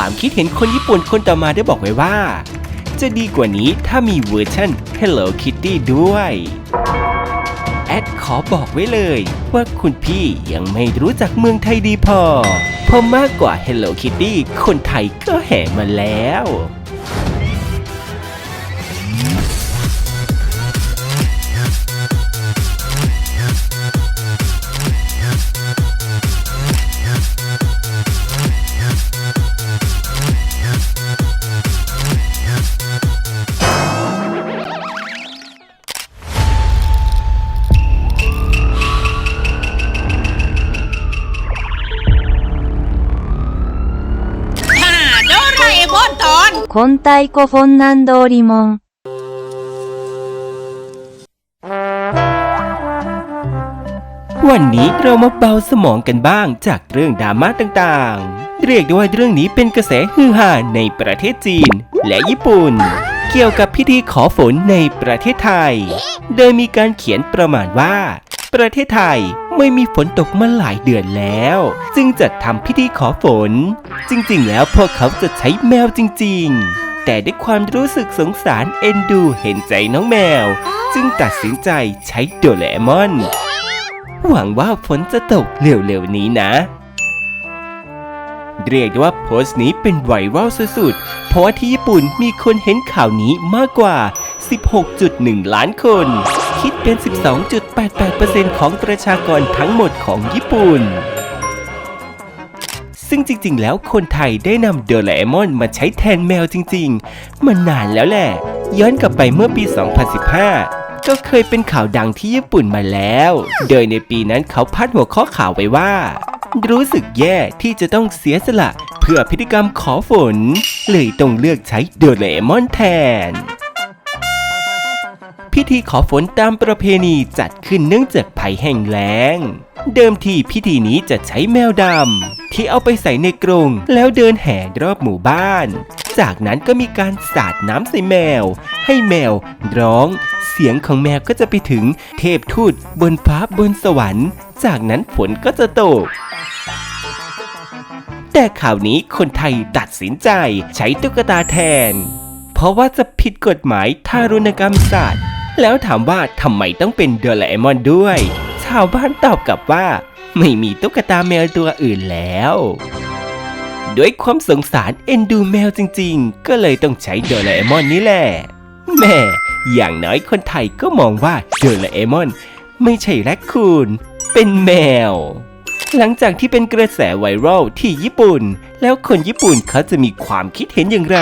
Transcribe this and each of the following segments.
ความคิดเห็นคนญี่ปุ่นคนต่อมาได้บอกไว้ว่า จะดีกว่านี้ถ้ามีเวอร์ชัน Hello Kitty ด้วยแอดขอบอกไว้เลย ว่าคุณพี่ยังไม่รู้จักเมืองไทยดีพอ เพราะมากกว่า Hello Kitty คนไทยก็แห่มาแล้ว ตอน コンタイコフォンナンドーリモン。 วันนี้เรามาเบาสมองกันบ้างจากเรื่องดราม่าต่างๆ เรียกได้ว่าเรื่องนี้เป็นกระแสฮือฮาในประเทศจีน และญี่ปุ่น เกี่ยวกับพิธีขอฝนในประเทศไทย โดยมีการเขียนประมาณว่า ประเทศไทยไม่มีฝนตกมาหลายเดือนแล้ว จึงจัดทำพิธีขอฝน จริงๆ แล้วพวกเขาจะใช้แมวจริง ๆ แต่ด้วยความรู้สึกสงสารเอ็นดูเห็นใจน้องแมว จึงตัดสินใจใช้โดเรมอน หวังว่าฝนจะตกเร็วๆนี้นะเรียกได้ว่าโพสต์นี้เป็นไวรัลสุดๆ เพราะว่าที่ญี่ปุ่นมีคนเห็นข่าวนี้มากกว่า 16.1 ล้านคน คิดเป็น 12.88%ของประชากรทั้งหมดของญี่ปุ่น ซึ่งจริง ๆ แล้วคนไทยได้นำโดราเอมอนมาใช้แทนแมวจริง ๆ มานานแล้วแหละ ย้อนกลับไปเมื่อปี 2015ก็เคยเป็นข่าวดังที่ญี่ปุ่นมาแล้ว โดยในปีนั้นเขาพัดหัวข้อข่าวไว้ว่า รู้สึกแย่ที่จะต้องเสียสละ เพื่อพิธีกรรมขอฝน เลยต้องเลือกใช้โดราเอมอนแทน พิธีขอฝนตามประเพณีจัดขึ้นเนื่องจากภัยแห้งแล้ง เดิมทีพิธีนี้จะใช้แมวดำที่เอาไปใส่ในกรงแล้วเดินแห่รอบหมู่บ้าน จากนั้นก็มีการสาดน้ำใส่แมว ให้แมวร้อง เสียงของแมวก็จะไปถึงเทพทูตบนฟ้าบนสวรรค์ จากนั้นฝนก็จะตกแต่ข่าวนี้คนไทยตัดสินใจใช้ตุ๊กตาแทน เพราะว่าจะผิดกฎหมายทารุณกรรมสัตว์ แล้วถามว่าทำไมต้องเป็นโดราเอมอนด้วย ชาวบ้านตอบกลับว่า ไม่มีตุ๊กตาแมวตัวอื่นแล้ว ด้วยความสงสารเอ็นดูแมวจริงๆ ก็เลยต้องใช้โดราเอมอนนี่แหละแม่อย่างน้อยคนไทยก็มองว่าโดราเอมอน ไม่ใช่แรคคูนเป็นแมว หลังจากที่เป็นกระแสไวรัลที่ญี่ปุ่น แล้วคนญี่ปุ่นเขาจะมีความคิดเห็นอย่างไร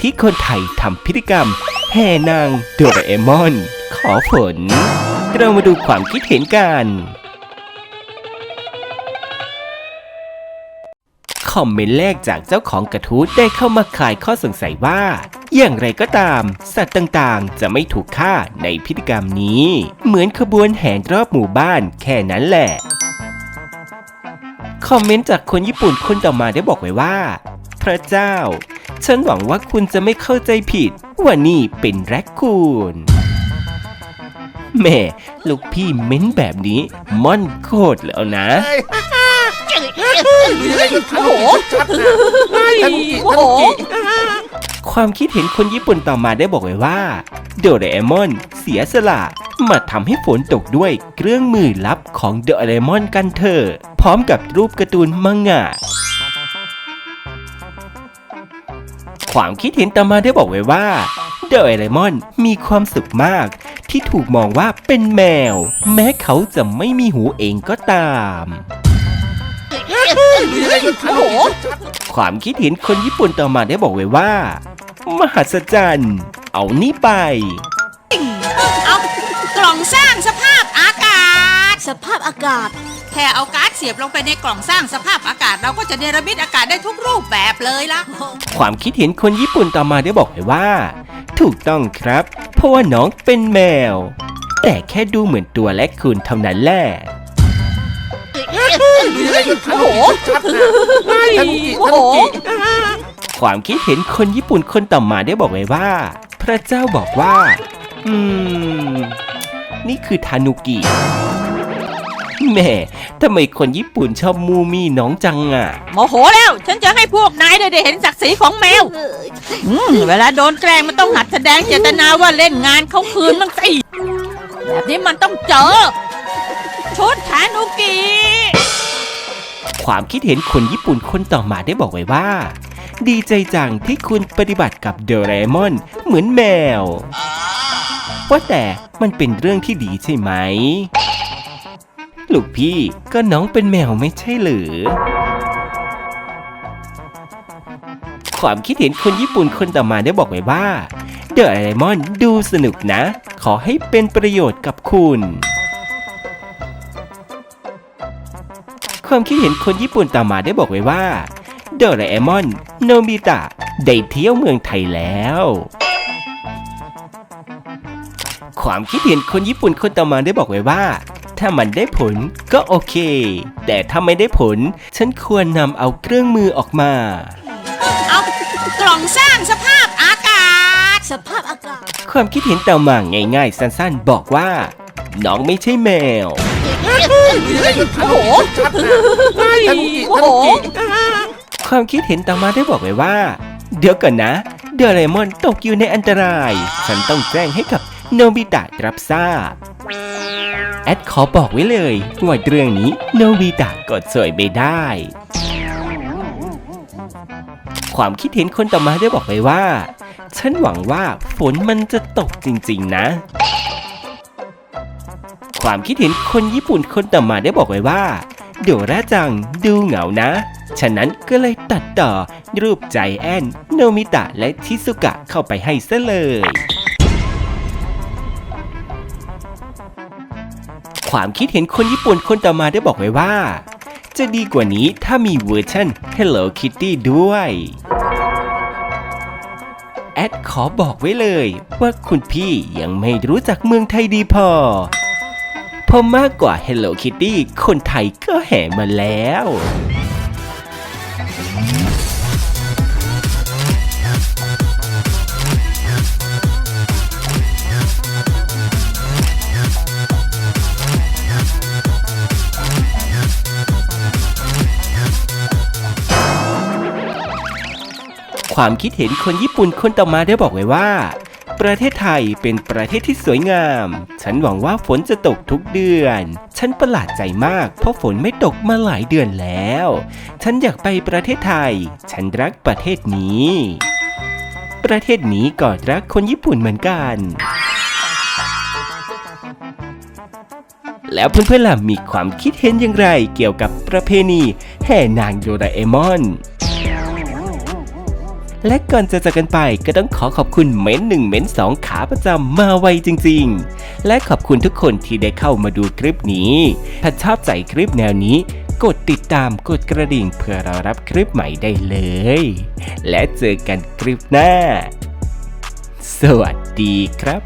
ที่คนไทยทำพิธีกรรม แห่นางโดราเอมอน ขอฝน เรามาดูความคิดเห็นกัน คอมเมนต์แรกจากเจ้าของกระทู้ได้เข้ามาคลายข้อสงสัยว่า อย่างไรก็ตาม สัตว์ต่างๆ จะไม่ถูกฆ่าในพิธีกรรมนี้ เหมือนขบวนแห่รอบหมู่บ้านแค่นั้นแหละ คอมเมนต์จากคนญี่ปุ่นคนต่อมาได้บอกไว้ว่า พระเจ้า ฉันหวังว่าคุณจะไม่เข้าใจผิด ว่านี่เป็นแรคคูนแม่ลูกพี่เม้นแบบนี้ม่อนโคตรแล้วนะโอ้โหโอ้โหความคิดเห็นคนญี่ปุ่นต่อมาได้บอกไว้ว่า โดเอมอนเสียสละ มาทำให้ฝนตกด้วยเครื่องมือลับของโดราเอมอนกันเถอะพร้อมกับรูปการ์ตูนมังงะความคิดเห็นต่อมาได้บอกไว้ว่าโดราเอมอนมีความสุขมาก ที่ถูกมองว่าเป็นแมว แม้เขาจะไม่มีหูเองก็ตามความคิดเห็นคนญี่ปุ่นต่อมาได้บอกไว้ว่า มหัศจรรย์ เอานี่ไป กล่องสร้างสภาพอากาศ สภาพอากาศ แค่เอาการ์ดเสียบลงไปในกล่องสร้างสภาพอากาศ เราก็จะเนรมิตอากาศได้ทุกรูปแบบเลยล่ะ ความคิดเห็นคนญี่ปุ่นต่อมาได้บอกไว้ว่า ถูกต้องครับ เพราะว่าน้องเป็นแมว แต่แค่ดูเหมือนตัวและคุณเท่านั้นแหละ โอ้โหโอ้โหความคิดเห็นคนญี่ปุ่นคนต่อมาได้บอกไว้ว่า พระเจ้าบอกว่า อืม นี่คือทานุกิแหม่ทำไมคนญี่ปุ่นชอบมูมี่น้องจังอะ โมโหแล้ว ฉันจะให้พวกนายได้เห็นศักดิ์ศรีของแมวอืมเวลาโดนแกล้งมันต้องหัดแสดงเจตนาว่าเล่นงานเขาคืนมั่งสิแบบนี้มันต้องเจอ ชุดฐานุกิ ความคิดเห็นคนญี่ปุ่นคนต่อมาได้บอกไว้ว่า ดีใจจังที่คุณปฏิบัติกับโดราเอมอนเหมือนแมว ว่าแต่มันเป็นเรื่องที่ดีใช่ไหม ลูกพี่ก็น้องเป็นแมวไม่ใช่หรือ ความคิดเห็นคนญี่ปุ่นคนต่อมาได้บอกไว้ว่าเดอะไอมอนดูสนุกนะ ขอให้เป็นประโยชน์กับคุณ ความคิดเห็นคนญี่ปุ่นต่อมาได้บอกไว้ว่าโดราเอมอนโนบิตะได้เที่ยวเมืองไทยแล้ว ความคิดเห็นคนญี่ปุ่นคนต่อมาได้บอกไว้ว่า ถ้ามันได้ผลก็โอเค แต่ถ้าไม่ได้ผล ฉันควรนำเอาเครื่องมือออกมา เอากล่องสร้างสภาพอากาศ สภาพอากาศ ความคิดเห็นต่อมาง่ายๆ สั้นๆ บอกว่า น้องไม่ใช่แมว โอ้โหโอ้โหความคิดเห็นต่อมาได้บอกไว้ว่า เดี๋ยวก่อนนะ เดเรมอนตกอยู่ในอันตราย ฉันต้องแจ้งให้กับ โนบิตะรับทราบ แอดขอบอกไว้เลยว่าเรื่องนี้โนบิตะกดสวยไม่ได้ ความคิดเห็นคนต่อมาได้บอกไว้ว่า ฉันหวังว่าฝนมันจะตกจริง ๆ นะ ความคิดเห็นคนญี่ปุ่นคนต่อมาได้บอกไว้ว่าโดราจังดูเหงานะ ฉะนั้นก็เลยตัดต่อรูปใจแอน โนมิตะและชิซุกะเข้าไปให้ซะเลย ความคิดเห็นคนญี่ปุ่นคนต่อมาได้บอกไว้ว่า จะดีกว่านี้ถ้ามีเวอร์ชัน Hello Kitty ด้วย แอดขอบอกไว้เลย ว่าคุณพี่ยังไม่รู้จักเมืองไทยดีพอเพราะมากกว่า Hello Kitty คนไทยก็แห่มาแล้ว ความคิดเห็นคนญี่ปุ่นคนต่อมาได้บอกไว้ว่า ประเทศไทยเป็นประเทศที่สวยงาม ฉันหวังว่าฝนจะตกทุกเดือน ฉันประหลาดใจมาก เพราะฝนไม่ตกมาหลายเดือนแล้ว ฉันอยากไปประเทศไทย ฉันรักประเทศนี้ ประเทศนี้ก็รักคนญี่ปุ่นเหมือนกันแล้วเพื่อนๆล่ะมีความคิดเห็นอย่างไรเกี่ยวกับประเพณีแห่นางโดราเอมอน และก่อนจะจากกันไปก็ต้องขอขอบคุณเม้นหนึ่งเม้นสองขาประจำมาไวจริง ๆ และขอบคุณทุกคนที่ได้เข้ามาดูคลิปนี้ ถ้าชอบใจคลิปแนวนี้ กดติดตามกดกระดิ่งเพื่อเรารับคลิปใหม่ได้เลย และเจอกันคลิปหน้า สวัสดีครับ